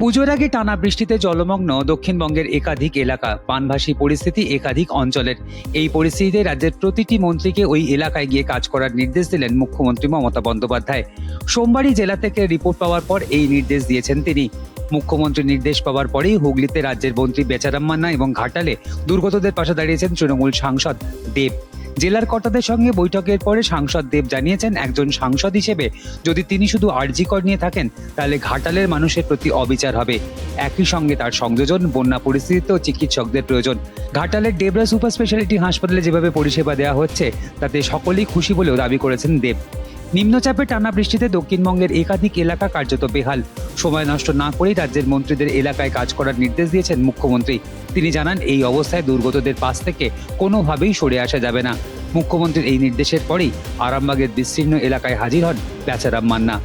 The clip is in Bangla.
পুজোর আগে টানা বৃষ্টিতে জলমগ্ন দক্ষিণবঙ্গের একাধিক এলাকা, পানভাসী পরিস্থিতি একাধিক অঞ্চলের। এই পরিস্থিতিতে রাজ্যের প্রতিটি মন্ত্রীকে ওই এলাকায় গিয়ে কাজ করার নির্দেশ দিলেন মুখ্যমন্ত্রী মমতা বন্দ্যোপাধ্যায়। সোমবারই জেলা থেকে রিপোর্ট পাওয়ার পর এই নির্দেশ দিয়েছেন তিনি। মুখ্যমন্ত্রীর নির্দেশ পাওয়ার পরেই হুগলিতে রাজ্যের মন্ত্রী বেচারাম মান্না এবং ঘাটালে দুর্গতদের পাশে দাঁড়িয়েছেন তৃণমূল সাংসদ দেব জেলার কর্তাদের সঙ্গে বৈঠকের পরে সাংসদ দেব জানিয়েছেন, একজন সাংসদ হিসেবে যদি তিনি শুধু আর্জিকর নিয়ে থাকেন, তাহলে ঘাটালের মানুষের প্রতি অবিচার হবে। একই সঙ্গে তার সংযোজন, বন্যা পরিস্থিতিতেও চিকিৎসকদের প্রয়োজন। ঘাটালের ডেবরা সুপার স্পেশালিটি হাসপাতালে যেভাবে পরিষেবা দেওয়া হচ্ছে, তাতে সকলেই খুশি বলেও দাবি করেছেন দেব। নিম্নচাপে টানা বৃষ্টিতে দক্ষিণবঙ্গের একাধিক এলাকা কার্যত বেহাল। সময় নষ্ট না করেই রাজ্যের মন্ত্রীদের এলাকায় কাজ করার নির্দেশ দিয়েছেন মুখ্যমন্ত্রী। তিনি জানান, এই অবস্থায় দুর্গতদের পাশ থেকে কোনোভাবেই সরে আসা যাবে না। মুখ্যমন্ত্রীর এই নির্দেশের পরেই আরামবাগের বিস্তীর্ণ এলাকায় হাজির হন বেচারাম মান্না।